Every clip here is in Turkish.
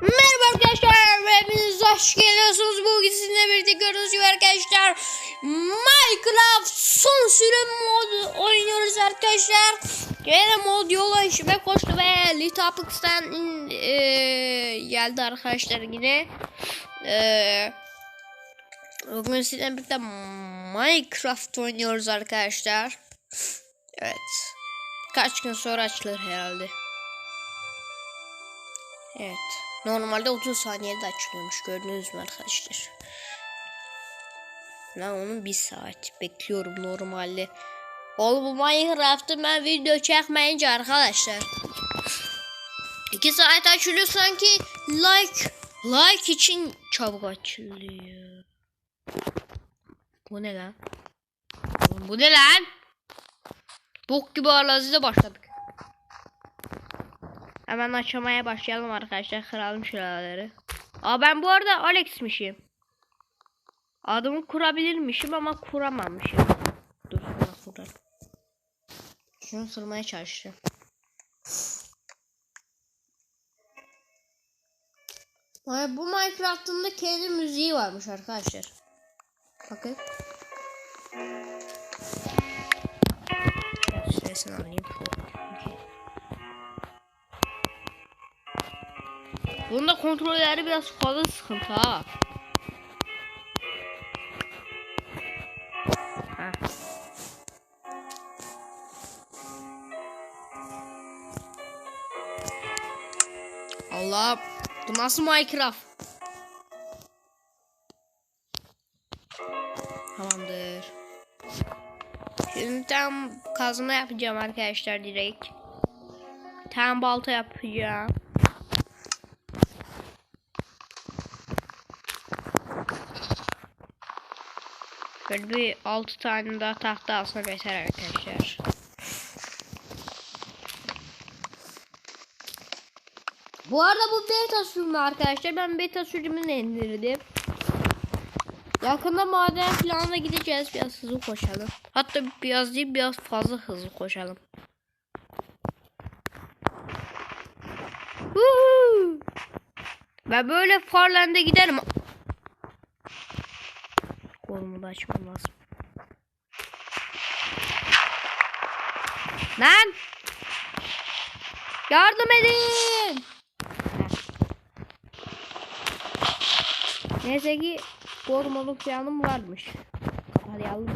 Merhaba arkadaşlar, hepiniz hoş geliyorsunuz. Bugün sizinle birlikte gördüğünüz gibi arkadaşlar Minecraft son sürüm mod oynuyoruz arkadaşlar. Gene mod yola işime koştu ve Litapix'ten eee geldi arkadaşlar yine. Eee bugün sizinle birlikte Minecraft oynuyoruz arkadaşlar. Evet. Kaç gün sonra açılır herhalde. Evet. Normalde 30 saniyede açılıyormuş gördünüz mü arkadaşlar? Ben onun bir saat bekliyorum normalde. Oğlum bu Minecraft'ı ben video çekmeyince arkadaşlar. 2 saat açılıyor sanki like like için çabuk açılıyor. Bu ne lan? Bu ne lan? Bok gibi arazide başladık. Hemen açmaya başlayalım arkadaşlar. Kıralım şuraları. Aa ben bu arada Alex'mişim. Adımı kurabilirmişim ama kuramamışım. Dur şuna kuralım. Şunu sırmaya çalışacağım. Ay, bu Minecraft'ın da kendi müziği varmış arkadaşlar. Bakın. Sesini alayım. Kontrolleri biraz fazla sıkıntı ha. Allah bu nasıl Minecraft? Tamamdır. Şimdi tam kazma yapacağım arkadaşlar direkt. Tam balta yapacağım. Böyle bir 6 tane daha tahta alsam yeter arkadaşlar. Bu arada bu beta sürümü arkadaşlar. Ben beta sürümünü indirdim. Yakında maden planına gideceğiz. Biraz hızlı koşalım. Hatta biraz değil biraz fazla hızlı koşalım. Woohoo! Ben böyle Farland'e giderim. Kolumu da açmam lazım. Lan! Yardım edin! Neyse ki korumalı planım varmış. Kapatayalım.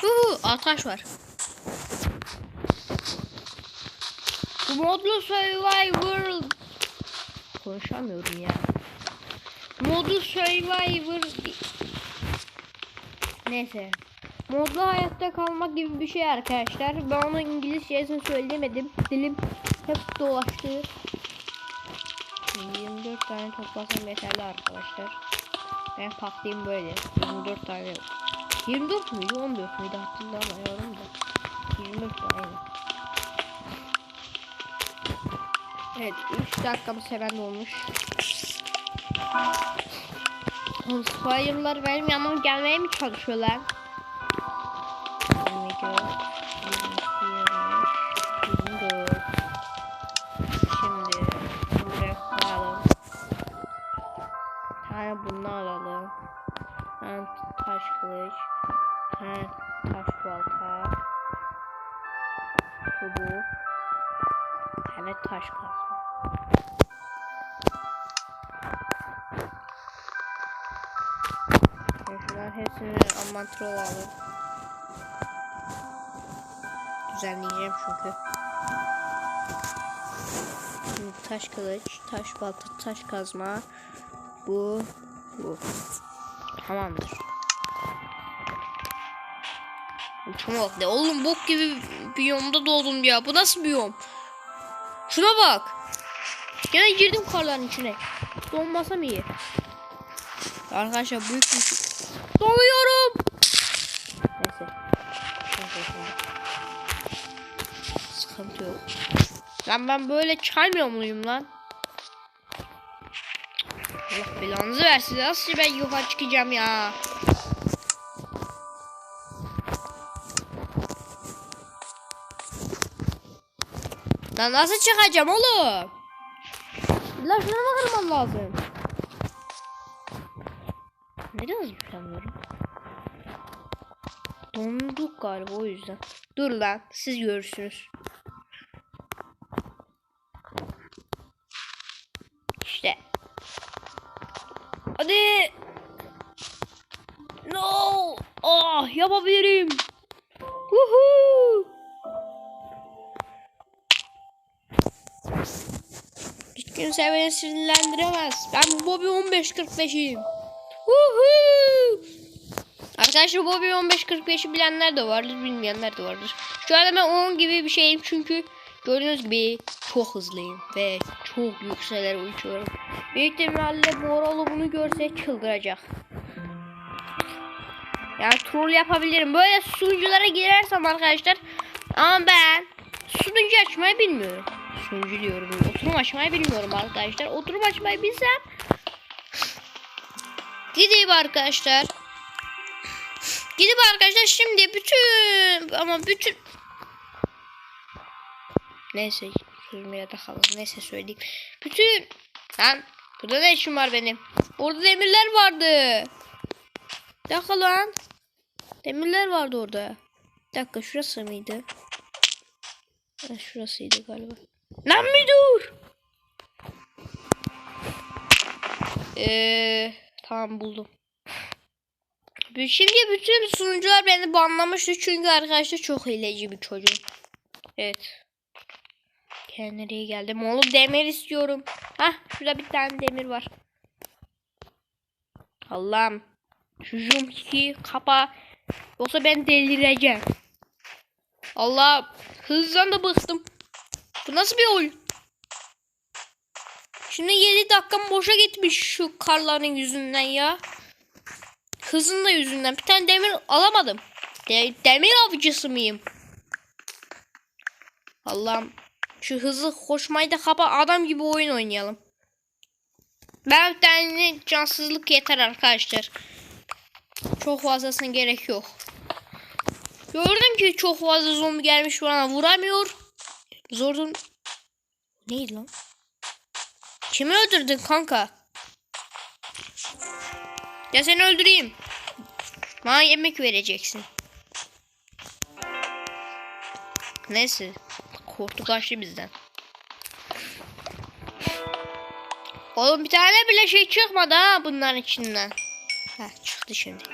Huu, ataş var. Bu modlu Survivor konuşamıyorum ya. Modlu Survivor Neyse. Modlu hayatta kalmak gibi bir şey arkadaşlar. Ben onu İngilizcesini söylemedim. Dilim hep dolaştı. 24 tane toplasam yeterli arkadaşlar. Ben patlayayım böyle. 24 tane. 24 müydü 14 müydü hatırlamıyorum da. 24 tane. Evet 3 dakikamız hemen olmuş. Spider'lar benim yanıma gelmeye mi çalışıyorlar? Şunların hepsini amatör alalım. Düzenleyeceğim çünkü. Şimdi taş kılıç, taş balta, taş kazma. Bu, bu. Tamamdır. Uçma bak ne oğlum bok gibi biyomda doğdum ya. Bu nasıl biyom? Şuna bak. Gene girdim karların içine. Donmasam iyi. Arkadaşlar büyük bir. Donuyorum. Neyse. Sıkıntı yok. Lan ben böyle çalmıyor muyum lan? Allah belanızı versin. Nasıl ben yukarı çıkacağım ya? Lan nasıl çıkacağım oğlum? Lan şuna mı kırmam Neden zıplamıyorum? Donduk galiba o yüzden. Dur lan siz görürsünüz. İşte. Hadi. No. Ah yapabilirim. Woohoo. Hiç kimse beni sinirlendiremez. Ben Bobby 1545'iyim. Arkadaşlar Bobby 1545'i bilenler de vardır, bilmeyenler de vardır. Şu anda ben 10 gibi bir şeyim çünkü gördüğünüz gibi çok hızlıyım ve çok yükseklere uçuyorum. Büyük ihtimalle Moralı bunu görse çıldıracak. Yani troll yapabilirim. Böyle sunuculara girersem arkadaşlar ama ben sunucu açmayı bilmiyorum. Sunucu diyorum. Oturum açmayı bilmiyorum arkadaşlar. Oturum açmayı bilsem gideyim arkadaşlar. Gidip arkadaşlar şimdi bütün ama bütün Neyse sözümü da kalın. Neyse söyleyeyim. Bütün lan burada ne işim var benim? Orada demirler vardı. Dakika lan. Demirler vardı orada. Bir dakika şurası mıydı? Ha, şurasıydı galiba. Lan bir dur. Ee, tamam buldum. Şimdi bütün sunucular beni banlamıştı çünkü arkadaşlar çok hileci bir çocuğum. Evet. Nereye geldim? Oğlum demir istiyorum. Hah şurada bir tane demir var. Allah'ım. Zoom ki kapa. Yoksa ben delireceğim. Allah hızdan da bıktım. Bu nasıl bir oyun? Şimdi 7 dakikam boşa gitmiş şu karların yüzünden ya. Hızın da yüzünden. Bir tane demir alamadım. De demir avcısı mıyım? Allah'ım. Şu hızlı koşmayı da kapa adam gibi oyun oynayalım. Ben bir tane cansızlık yeter arkadaşlar. Çok fazlasına gerek yok. Gördüm ki çok fazla zombi gelmiş bana vuramıyor. Zordun. Neydi lan? Kimi öldürdün kanka? Ya seni öldüreyim. Bana yemek vereceksin. Neyse. Korktu kaçtı bizden. Oğlum bir tane bile şey çıkmadı ha bunların içinden. Ha çıktı şimdi.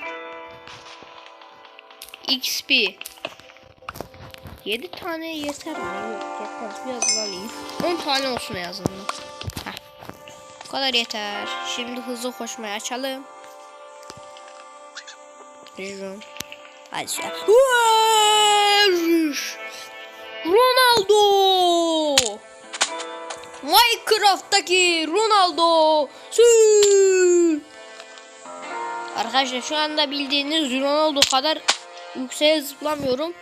XP. 7 tane yeter mi? Yok yetmez. Biraz alayım. 10 tane olsun en. Kadar yeter. Şimdi hızlı koşmayı açalım. Hadi an. Ronaldo! Minecraft'taki Ronaldo! Arkadaşlar şu anda bildiğiniz Ronaldo kadar yükseğe zıplamıyorum.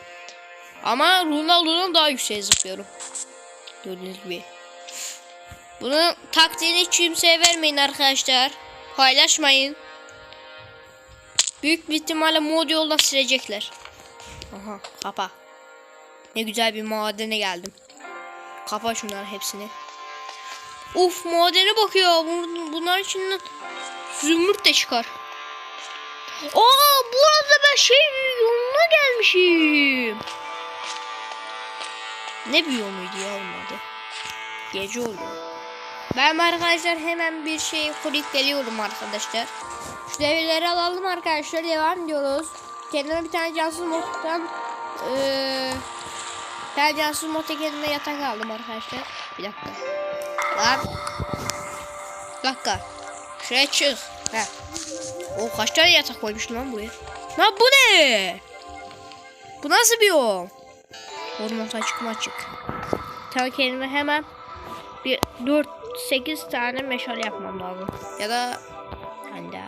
Ama Ronaldo'dan daha yükseğe zıplıyorum. Gördüğünüz gibi. Bunun taktiğini kimseye vermeyin arkadaşlar. Paylaşmayın. Büyük bir ihtimalle mod yoldan silecekler. Aha kapa. Ne güzel bir madene geldim. Kapa şunların hepsini. Uf madene bakıyor. Bun- Bunlar içinden zümrüt de çıkar. Aa bu arada ben şey yoluna gelmişim. Ne biyomuydu ya onun adı? Gece oluyor. Ben arkadaşlar hemen bir şey kurup geliyorum arkadaşlar. Şu devreleri alalım arkadaşlar. Devam ediyoruz. Kendime bir tane cansız moddan eee ben cansız modda kendime yatak aldım arkadaşlar. Bir dakika. Lan. Bir dakika. Şuraya çık. Heh. O kaç tane yatak koymuşum lan buraya. Lan bu ne? Bu nasıl bir o? Orman açık mı açık? Tabii kendime hemen bir 4 8 tane meşale yapmam lazım. Ya da hani.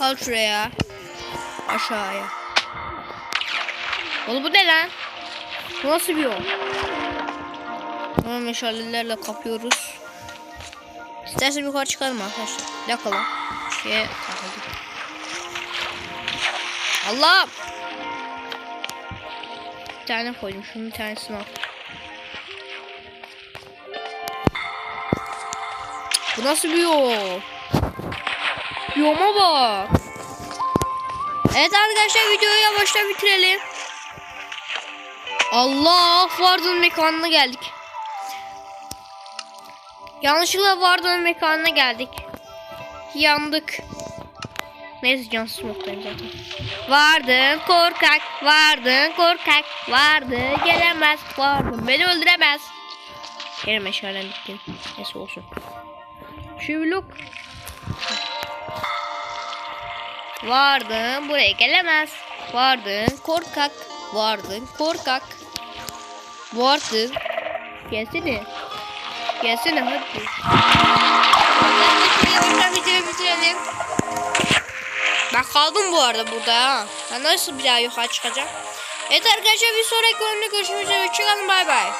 Al şuraya. Aşağıya. Oğlum bu ne lan? Bu nasıl bir yol? Bunu meşalelerle kapıyoruz. İstersen yukarı çıkalım arkadaşlar. Bir dakika lan. Şeye takıldı. Allah! Bir tane koydum. Şunun tanesini al. Nasıl bir yol? Yolma bak. Evet arkadaşlar videoyu yavaştan bitirelim. Allah Vardın mekanına geldik. Yanlışlıkla Vardın mekanına geldik. Yandık. Neyse cansız noktayım zaten. Vardın korkak, vardın korkak, vardı gelemez, vardın beni öldüremez. Gene meşalem bitti. Neyse olsun. Şu blok. Vardın buraya gelemez. Vardın korkak, vardın korkak. Vardın. Gelsene. Gelsene hadi. Yavaştan videoyu. Ben kaldım bu arada burada ha. Ben nasıl bir daha yukarı çıkacağım? Evet arkadaşlar bir sonraki oyunda görüşmek üzere. Hoşçakalın bay bay.